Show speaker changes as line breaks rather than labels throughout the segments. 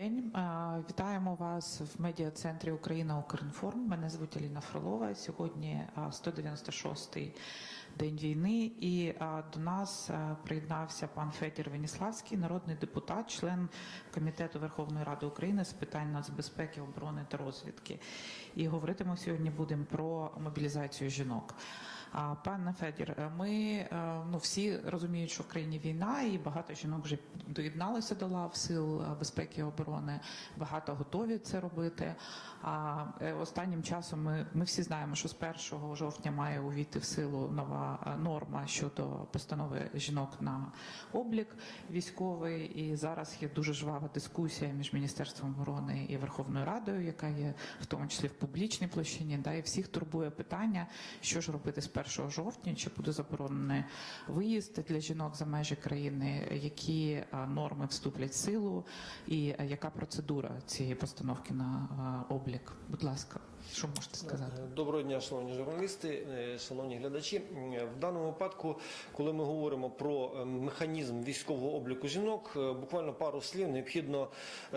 День. Вітаємо вас в медіа-центрі Україна Укрінформ. Мене звуть Аліна Фролова. Сьогодні а, 196-й день війни, і до нас приєднався пан Федір Веніславський, народний депутат, член комітету Верховної Ради України з питань нацбезпеки, оборони та розвідки. І говорити сьогодні будемо про мобілізацію жінок. Пане Федір, е, ми е, ну всі розуміють, що в країні війна, і багато жінок вже доєдналися до лав сил е, безпеки і оборони. Багато готові це робити. А останнім часом ми, ми всі знаємо, що з 1 жовтня має увійти в силу нова норма щодо постанови жінок на облік військовий. І зараз є дуже жвава дискусія між міністерством оборони і Верховною Радою, яка є в тому числі в публічній площині. Да, і всіх турбує питання, що ж робити з 1 жовтня, чи буде заборонений виїзд для жінок за межі країни, які норми вступлять в силу, і яка процедура цієї постановки на облік. Будь ласка, що можете сказати?
Доброго дня, шановні журналісти, е, шановні глядачі. Е, В даному випадку, коли ми говоримо про е, механізм військового обліку жінок, буквально пару слів необхідно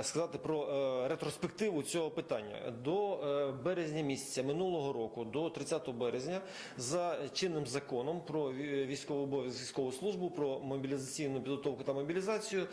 сказати про ретроспективу цього питання. До березня місяця минулого року, до 30 березня, за чинним законом про ві- військовий обов'язок військову службу, про мобілізаційну підготовку та мобілізацію,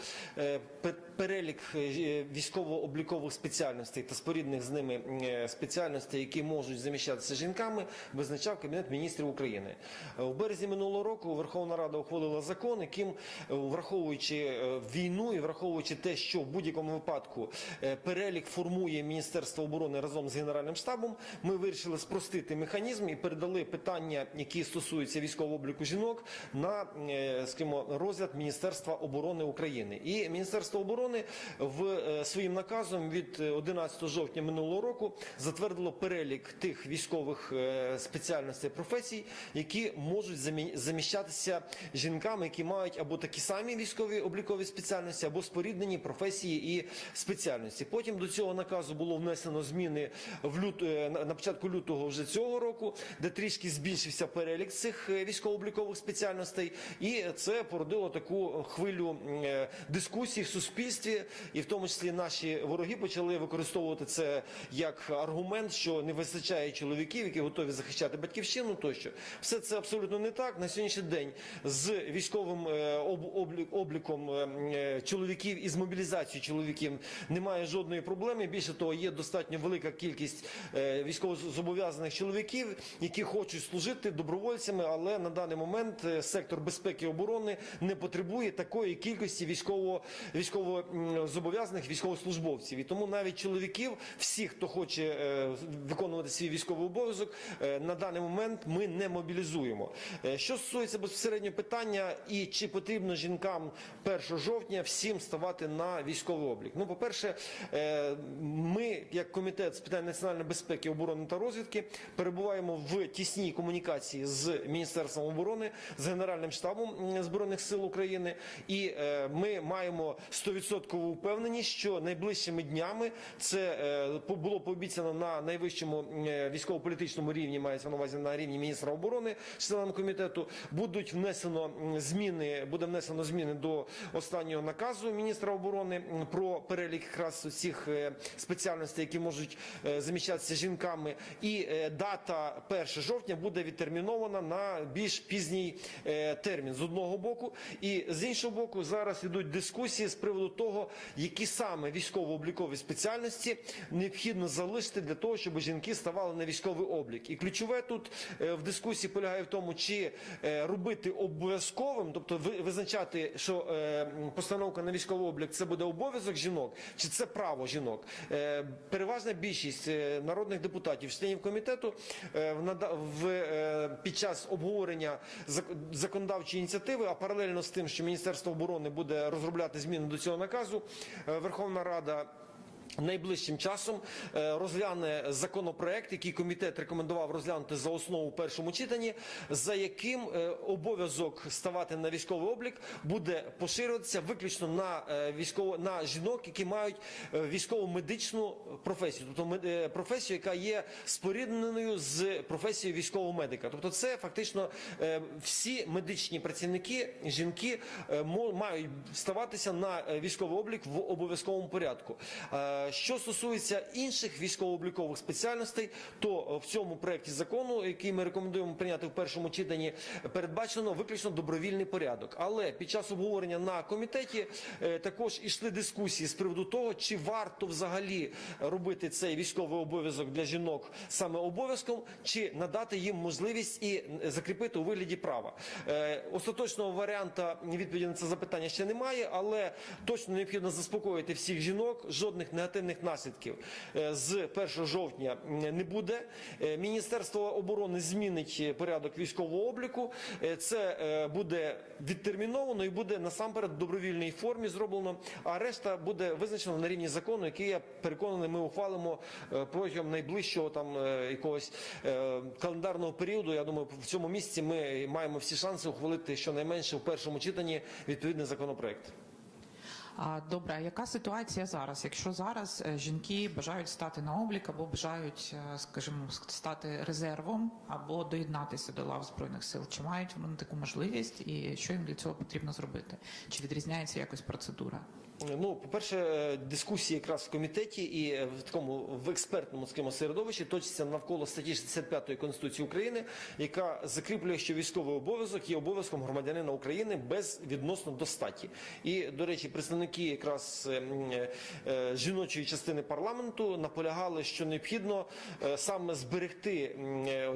перелік е, військово-облікових спеціальностей та спорідних з ними е, спеціальностей, які можуть заміщатися жінками, визначав Кабінет міністрів України. Е, У березні минулого року Верховна Рада ухвалила закон, яким, е, враховуючи е, війну і враховуючи те, що в будь-якому випадку е, перелік формує Міністерство оборони разом з Генеральним штабом, ми вирішили спростити механізм і передали питання, які стосуються військового обліку жінок, на е, скажімо, розгляд Міністерства оборони України. І Міністерство оборони в е, своїм наказом від е, 11 жовтня минулого року затвердило перелік тих військових е, спеціальностей професій, які можуть замі- заміщатися жінками, які мають або такі самі військові облікові спеціальності, або споріднені професії і спеціальності. Потім до цього наказу було внесено зміни в лют... е, на початку лютого вже цього року, де трішки збільшився перелік цих е, військово-облікових спеціальностей, і це породило таку хвилю е, дискусій в суспільстві, і в тому числі наші вороги почали використовувати це як аргумент, що не вистачає чоловіків, які готові захищати батьківщину. Тощо все це абсолютно не так. На сьогоднішній день з військовим е, обліком е, е, чоловіків і з мобілізацією чоловіків немає жодної проблеми. Більше того, є достатньо велика кількість військовозобов'язаних чоловіків, які хочуть служити добровольцями, але на даний момент сектор безпеки і оборони не потребує такої кількості військово військово м, зобов'язаних військовослужбовців. І тому навіть чоловіків, всіх, хто хоче е, виконувати свій військовий обов'язок, е, на даний момент ми не мобілізуємо. Е, Що стосується безпосередньо питання, і чи потрібно жінкам 1 жовтня всім ставати на військовий облік? Ну, по-перше, е, ми, як комітет з питань національної безпеки, оборони та розвідки, перебуваємо в тісній комунікації з Міністерством оборони, з Генеральним штабом Збройних сил України, і ми маємо 100% впевненість, що найближчими днями це е, було пообіцяно на найвищому е, військово-політичному рівні, мається на увазі на рівні міністра оборони, членам комітету, будуть внесено зміни, буде внесено зміни до останнього наказу міністра оборони про перелік якраз цих е, спеціальностей, які можуть заміщатися жінками, і дата 1 жовтня буде відтермінована на більш пізній термін. З одного боку, і з іншого боку, зараз ідуть дискусії з приводу того, які саме військово-облікові спеціальності необхідно залишити для того, щоб жінки ставали на військовий облік. І ключове тут е, в дискусії полягає в тому, чи е, робити обов'язковим, тобто ви- визначати, що е, постановка на військовий облік це буде обов'язок жінок, чи це право жінок. Переважна більшість народних депутатів, членів комітету в під час обговорення законодавчої ініціативи, а паралельно з тим, що Міністерство оборони буде розробляти зміни до цього наказу, е, Верховна Рада Найближчим часом е, розгляне законопроект, який комітет рекомендував розглянути за основу в першому читанні, за яким е, обов'язок ставати на військовий облік буде поширюватися виключно на е, військово на жінок, які мають військово-медичну професію, тобто професію, яка є спорідненою з професією військового медика. Тобто, це фактично всі медичні працівники, жінки мають ставатися на військовий облік в обов'язковому порядку. Е, Що стосується інших військово-облікових спеціальностей, то в цьому проекті закону, який ми рекомендуємо прийняти в першому читанні, передбачено виключно добровільний порядок. Але під час обговорення на комітеті е, також ішли дискусії з приводу того, чи варто взагалі робити цей військовий обов'язок для жінок саме обов'язком, чи надати їм можливість і закріпити у вигляді права. Е, Остаточного варіанта відповіді на це запитання ще немає, але точно необхідно заспокоїти всіх жінок. Жодних негативних наслідків е, з 1 жовтня не буде. Е, Міністерство оборони змінить е, порядок військового обліку. Е, Це е, буде відтерміновано і буде насамперед в добровільній формі зроблено. А решта буде визначено на рівні закону, який я переконаний, ми ухвалимо е, протягом найближчого там е, якогось е, календарного періоду. Я думаю, в цьому місці ми маємо всі шанси ухвалити щонайменше в першому читанні відповідний законопроект.
Добре, а яка ситуація зараз? Якщо зараз е, жінки бажають стати на облік або бажають, е, скажімо, стати резервом або доєднатися до лав збройних сил, чи мають вони таку можливість, і що їм для цього потрібно зробити? Чи відрізняється якось процедура?
Ну, по-перше, е, дискусії якраз в комітеті і е, в такому в експертному скажімо, середовищі точаться навколо статті 65 Конституції України, яка закріплює, що військовий обов'язок є обов'язком громадянина України без відносно до статі. І, до речі, представники якраз е, жіночої частини парламенту наполягали, що необхідно саме зберегти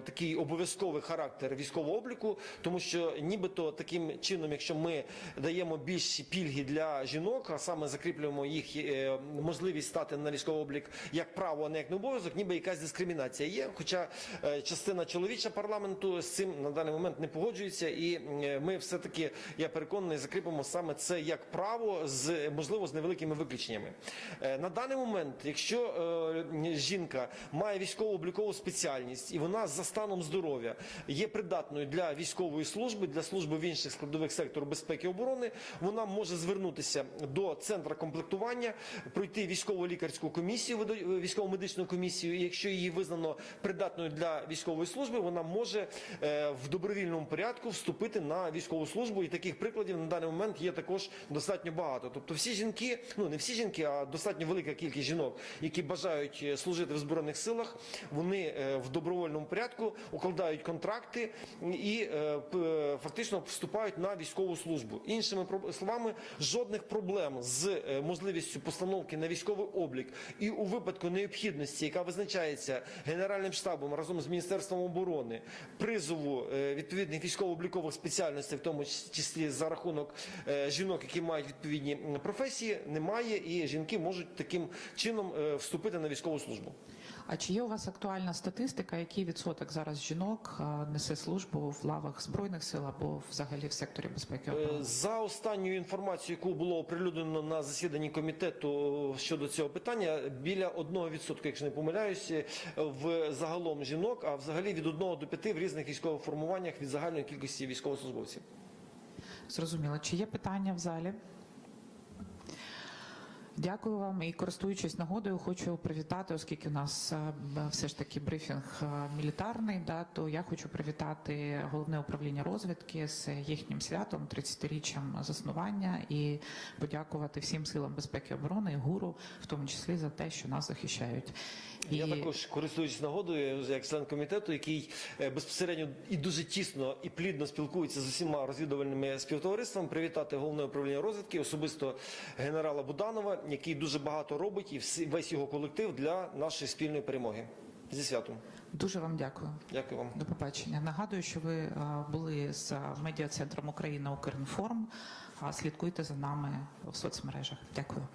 такий обов'язковий характер військового обліку, тому що нібито таким чином, якщо ми даємо більші пільги для жінок, а саме закріплюємо їх е, можливість стати на військовий облік як право, а не як не обов'язок, ніби якась дискримінація є. Хоча е, частина чоловіча парламенту з цим на даний момент не погоджується, і е, ми все таки, я переконаний, закріпимо саме це як право з можливо з невеликими виключеннями. На даний момент, якщо жінка має військово-облікову спеціальність і вона за станом здоров'я є придатною для військової служби, для служби в інших складових сектору безпеки і оборони, вона може звернутися до центру комплектування, пройти військово-лікарську комісію, видо- військово-медичну комісію. Якщо її визнано придатною для військової служби, вона може е, в добровільному порядку вступити на військову службу. І таких прикладів на даний момент є також достатньо багато. Тобто, всі жінки, ну не всі жінки, а достатньо велика кількість жінок, які бажають е, служити в збройних силах, вони е, в добровольному порядку укладають контракти і фактично вступають на військову службу. Іншими словами, жодних проблем з е, можливістю постановки на військовий облік і у випадку необхідності, яка визначається Генеральним штабом разом з Міністерством оборони, призову е, відповідних військово-облікових спеціальностей, в тому числі за рахунок е, жінок, які мають відповідні професії, немає, і жінки можуть таким чином вступити на військову службу.
А чи є у вас актуальна статистика, який відсоток зараз жінок е, несе службу в лавах збройних сил або взагалі в секторі безпеки?
Е. За останньою інформацією, яку було оприлюднено на засіданні комітету щодо цього питання, біля 1%, якщо не помиляюся, в загалом жінок, а взагалі від 1 до 5 в різних військових формуваннях від загальної кількості військовослужбовців.
Зрозуміло. Чи є питання в залі? Дякую вам і користуючись нагодою, хочу привітати, оскільки у нас е, все ж таки брифінг е, мілітарний. Да, то я хочу привітати головне управління розвідки з їхнім святом, 30-річчям заснування, і подякувати всім силам безпеки і оборони і гуру, в тому числі за те, що нас захищають.
Я також користуючись нагодою, як член комітету, який е, безпосередньо і дуже тісно і плідно спілкується з усіма розвідувальними співтовариствами, привітати головне управління розвідки, особисто генерала Буданова, який дуже багато робить, і всі- весь його колектив для нашої спільної перемоги. Зі святом.
дуже вам дякую.
Дякую вам.
До побачення. Нагадую, що ви е, були з медіа центром Україна Укрінформ. А Слідкуйте за нами в соцмережах. Дякую.